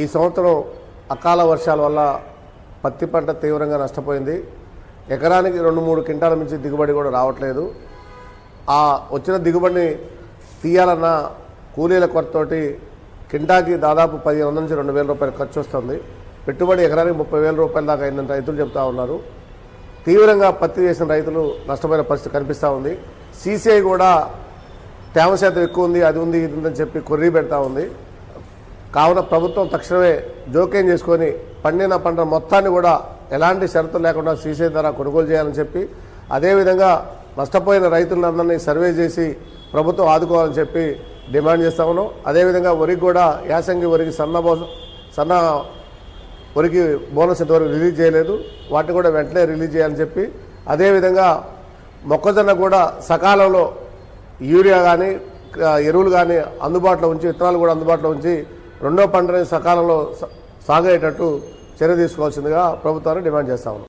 ఈ సంవత్సరం అకాల వర్షాల వల్ల పత్తి పంట తీవ్రంగా నష్టపోయింది. ఎకరానికి రెండు మూడు క్వింటాల మించి దిగుబడి కూడా రావట్లేదు. ఆ వచ్చిన దిగుబడిని తీయాలన్న కూలీల కొరతోటి కింటాకి దాదాపు పదిహేను నుంచి రెండు వేల రూపాయలు ఖర్చు వస్తుంది. పెట్టుబడి ఎకరానికి ముప్పై వేల రూపాయల దాకా అయిందని రైతులు చెప్తా ఉన్నారు. తీవ్రంగా పత్తి వేసిన రైతులు నష్టపోయిన పరిస్థితి కనిపిస్తూ ఉంది. సీసీఐ కూడా తేమ శాతం ఎక్కువ ఉంది అది ఉంది ఇది ఉందని చెప్పి కొర్రీ పెడతా ఉంది. కావున ప్రభుత్వం తక్షణమే జోక్యం చేసుకొని పండిన పంట మొత్తాన్ని కూడా ఎలాంటి షరతులు లేకుండా సీసీ ధర కొనుగోలు చేయాలని చెప్పి అదేవిధంగా నష్టపోయిన రైతులందరినీ సర్వే చేసి ప్రభుత్వం ఆదుకోవాలని చెప్పి డిమాండ్ చేస్తా ఉన్నాం. అదేవిధంగా వరికి కూడా యాసంగి వరికి సన్న బో సన్న వరికి బోనస్ ఇంతవరకు రిలీజ్ చేయలేదు. వాటిని కూడా వెంటనే రిలీజ్ చేయాలని చెప్పి అదేవిధంగా మొక్కజొన్న కూడా సకాలంలో యూరియా కానీ ఎరువులు కానీ అందుబాటులో ఉంచి విత్తనాలు కూడా అందుబాటులో ఉంచి రెండో పంటని సకాలంలో సాగేటట్టు చర్య తీసుకోవాల్సిందిగా ప్రభుత్వాన్ని డిమాండ్ చేస్తా